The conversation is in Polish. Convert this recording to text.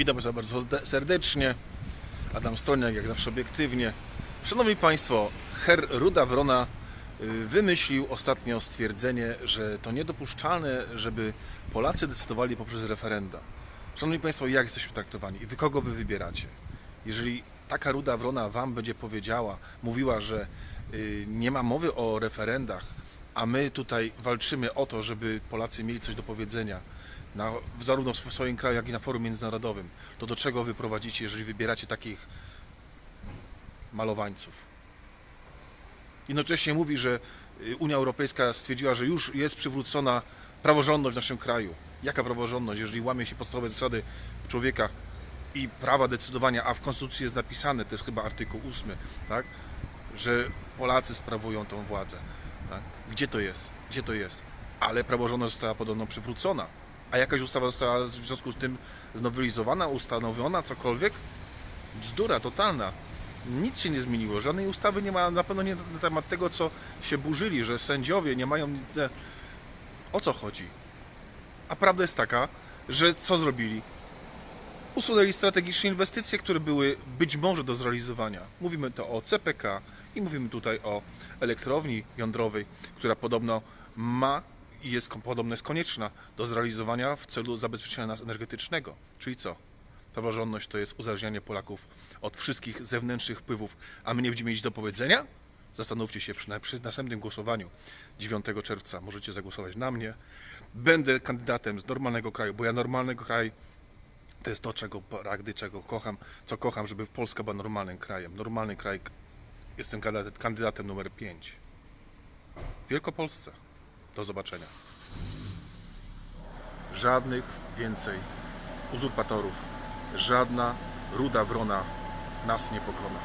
Witam Państwa bardzo serdecznie. Adam Stroniak, jak zawsze obiektywnie. Szanowni Państwo, Herr Ruda Wrona y, wymyślił ostatnio stwierdzenie, że to niedopuszczalne, żeby Polacy decydowali poprzez referenda. Szanowni Państwo, jak jesteśmy traktowani i wy kogo wy wybieracie? Jeżeli taka Ruda Wrona Wam będzie powiedziała, mówiła, że y, nie ma mowy o referendach, a my tutaj walczymy o to, żeby Polacy mieli coś do powiedzenia, na, zarówno w swoim kraju, jak i na forum międzynarodowym, to do czego wy prowadzicie, jeżeli wybieracie takich malowańców? Jednocześnie mówi, że y, Unia Europejska stwierdziła, że już jest przywrócona praworządność w naszym kraju. Jaka praworządność, jeżeli łamie się podstawowe zasady człowieka i prawa decydowania, a w Konstytucji jest napisane, to jest chyba artykuł 8, tak? że Polacy sprawują tą władzę. Tak? Gdzie to jest? Gdzie to jest? Ale praworządność została podobno przywrócona. A jakaś ustawa została w związku z tym znowelizowana, ustanowiona, cokolwiek? Bzdura totalna. Nic się nie zmieniło. Żadnej ustawy nie ma, na pewno nie na temat tego, co się burzyli, że sędziowie nie mają... O co chodzi? A prawda jest taka, że co zrobili? Usunęli strategiczne inwestycje, które były być może do zrealizowania. Mówimy to o CPK i mówimy tutaj o elektrowni jądrowej, która podobno ma i jest podobno jest konieczna do zrealizowania w celu zabezpieczenia nas energetycznego. Czyli co? Praworządność to jest uzależnianie Polaków od wszystkich zewnętrznych wpływów, a my nie będziemy mieć do powiedzenia? Zastanówcie się przy, przy następnym głosowaniu 9 czerwca. Możecie zagłosować na mnie. Będę kandydatem z normalnego kraju, bo ja normalnego kraju to jest to, czego pragdy, czego kocham, co kocham, żeby Polska była normalnym krajem. Normalny kraj. Jestem kandydat- kandydatem numer 5. W Wielkopolsce. Do zobaczenia. Żadnych więcej uzurpatorów. Żadna ruda wrona nas nie pokona.